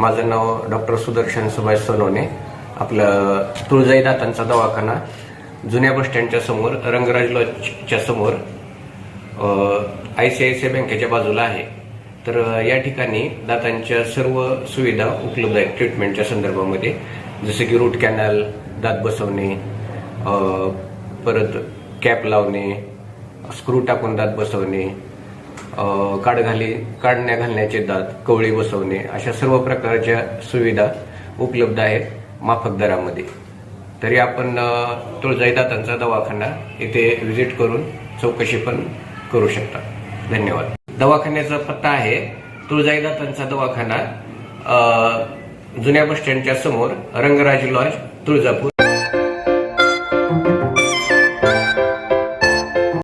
माझं नाव डॉक्टर सुदर्शन सुभाष सोनवणे आपलं तुळजाई दातांचा दवाखाना जुन्या बस स्टँडच्या समोर रंगराज लॉजच्या समोर I C I C I बँकेच्या बाजूला आहे. तर या ठिकाणी दातांच्या सर्व सुविधा उपलब्ध आहेत ट्रीटमेंटच्या संदर्भामध्ये. जसे की रूट कॅनल दात बसवणे परत कॅप लावणे स्क्रू टाकून दात बसवणे काढ घाली काढण्या घालण्याचे दात कवळी बसवणे अशा सर्व प्रकारच्या सुविधा उपलब्ध आहेत माफक दरामध्ये. तरी आपण तुळजाईदातांचा तुळजाई दातांचा दवाखाना इथे व्हिजिट करून चौकशी पण करू शकता. धन्यवाद. दवाखान्याचा पत्ता आहे तुळजाई दातांचा दवाखाना जुन्या बस स्टँडच्या समोर रंगराज लॉज तुळजापूर.